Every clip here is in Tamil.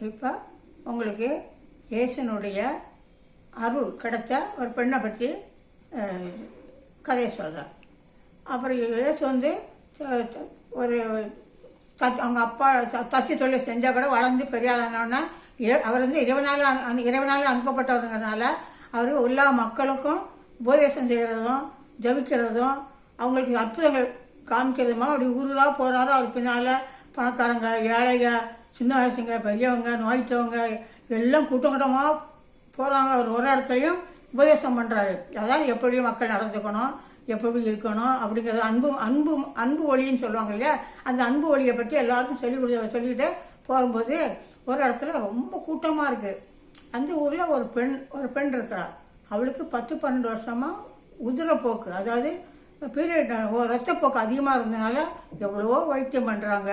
இப்போ உங்களுக்கு இயேசுனுடைய அருள் கிடைச்ச ஒரு பெண்ணை பற்றி கதையை சொல்கிறேன் அப்புறம் இயேசு வந்து ஒரு தச்சு அவங்க அப்பா த- தச்சு தொழில் செஞ்சால் கூட வளர்ந்து பெரிய ஆளானோடனே அவர் வந்து இரவு அனு- இரவு நாள் அனுப்பப்பட்டவருங்கிறதுனால அவர் எல்லா மக்களுக்கும் உபதேசம் செய்கிறதும் ஜபிக்கிறதும் அவங்களுக்கு அற்புதங்கள் காமிக்கிறதுமா அப்படி ஊருலா போகிறாரோ அவர் பின்னால் பணக்காரங்க ஏழைகள் சின்ன வயசுங்க பெரியவங்க நோய்த்தவங்க எல்லாம் கூட்டம் கூட்டமாக போகிறாங்க அவர் ஒரு இடத்துலையும் உபதேசம் பண்ணுறாரு அதாவது எப்படி மக்கள் நடந்துக்கணும் எப்படி இருக்கணும் அப்படிங்கிறது அன்பு அன்பு அன்பு ஒளின்னு சொல்லுவாங்க இல்லையா? அந்த அன்பு ஒளியை பற்றி எல்லாருக்கும் சொல்லி கொடு சொல்லிட்டு போகும்போது ஒரு இடத்துல ரொம்ப கூட்டமாக இருக்குது அந்த ஊரில் ஒரு பெண் ஒரு பெண் இருக்கிறாள் அவளுக்கு பத்து பன்னெண்டு வருஷமாக உதிரப்போக்கு அதாவது பீரியட் ரத்தப்போக்கு அதிகமாக இருந்தனால எவ்வளவோ வைத்தியம் பண்ணுறாங்க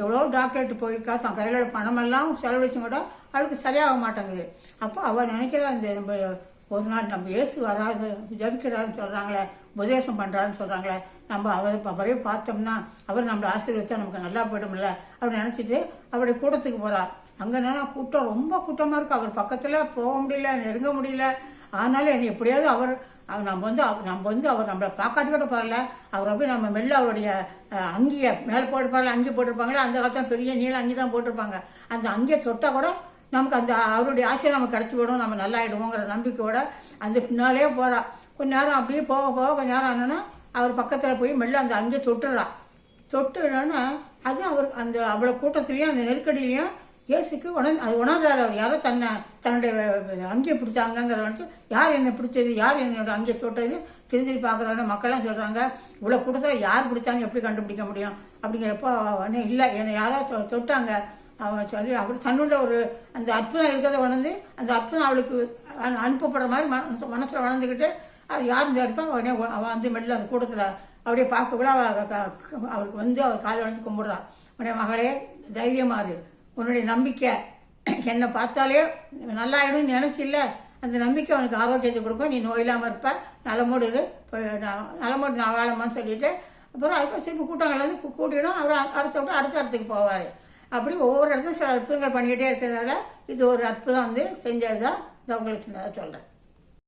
எவ்வளோ டாக்டர்கிட்ட போயிருக்கா தன் கையில் பணமெல்லாம் செலவழிச்சும் கூட அவளுக்கு சரியாக மாட்டேங்குது. அப்போ அவள் நினைக்கிறா இந்த நம்ம ஒரு நாள் நம்ம இயேசு வராது ஜபிக்கிறாருன்னு சொல்கிறாங்களே உபதேசம் பண்ணுறாருன்னு சொல்கிறாங்களே நம்ம அவர் அவரே பார்த்தோம்னா அவர் நம்மளை ஆசீர்வச்சா நமக்கு நல்லா போயிடும்ல அப்படின்னு நினச்சிட்டு அவருடைய கூட்டத்துக்கு போகிறார் அங்கே கூட்டம் ரொம்ப கூட்டமாக இருக்கு. அவர் பக்கத்தில் போக முடியல நெருங்க முடியல. ஆனாலும் என்னை எப்படியாவது அவர் அவர் நம்ம வந்து அவர் நம்ம வந்து அவர் நம்மளை பார்க்காட்டி கூட பரவாயில்ல. அவர் போய் நம்ம மெல்ல அவருடைய அங்கியை மேலே போட்டிருப்பாங்க அங்கி போட்டிருப்பாங்களே அந்த காலத்தில் பெரிய நீளம் அங்கி தான் போட்டிருப்பாங்க. அந்த அங்கியை தொட்டால் கூட நமக்கு அந்த அவருடைய ஆசையை நமக்கு கிடச்சி விடும் நம்ம நல்லாயிடுவோங்கிற நம்பிக்கையோட அந்த பின்னாலே போகிறா கொஞ்ச நேரம் அப்படியே போக போக கொஞ்ச நேரம் ஆனோன்னா அவர் பக்கத்தில் போய் மெல்ல அந்த அங்கேயே தொட்டுறா. தொட்டுனா அது அவருக்கு அந்த அவ்வளோ கூட்டத்துலேயும் அந்த நெருக்கடியிலையும் இயேசுக்கு உணர் அது உணர்ந்தார் அவர் யாரோ தன்னை தன்னுடைய அங்கேயே பிடிச்சாங்கிறத வந்து யார் என்னை பிடிச்சது யார் என்னோட அங்கே தொட்டது திரும்பி பார்க்குறாங்க மக்கள்லாம் சொல்கிறாங்க இவ்வளோ கூட்டத்தில் யார் பிடிச்சாலும் எப்படி கண்டுபிடிக்க முடியும்? அப்படிங்கிறப்போ உடனே இல்லை என்னை யாரோ தொ- தொட்டாங்க. அவன் சொல்லி அவர் தன்னுடைய ஒரு அந்த அற்புதம் இருக்கிறத உணர்ந்து அந்த அற்புதம் அவளுக்கு அனுப்பப்படுற மாதிரி மனசு மனசில் வளர்ந்துக்கிட்டு அவர் யார் இந்த எடுப்பா உடனே அவன் வந்து மெல்ல அந்த கூட்டத்தில் அப்படியே பார்க்கக்குள்ள அவ அவருக்கு வந்து அவர் காலை வளைச்சு கும்பிட்றான் உடனே மகளே தைரியமா இரு. உன்னுடைய நம்பிக்கை. என்னை பார்த்தாலே நல்லாயிடும் நினச்சில்ல. அந்த நம்பிக்கை அவனுக்கு ஆரோக்கியத்தை கொடுக்கும். நீ நோய் இல்லாமல் இருப்ப நலமோடு இது நான் நலமோடு நான் வாழமான்னு சொல்லிட்டு அப்புறம் அதுக்கு திருப்பி கூட்டங்கள் வந்து கூட்டிடும். அவர் அடுத்த விட்டு அடுத்த இடத்துக்கு போவார். அப்படி ஒவ்வொரு இடத்துல சில அற்புதங்கள் பண்ணிக்கிட்டே இருக்கிறதால இது ஒரு அற்புதம் வந்து செஞ்சது தான் உங்களுக்கு சொல்கிறேன்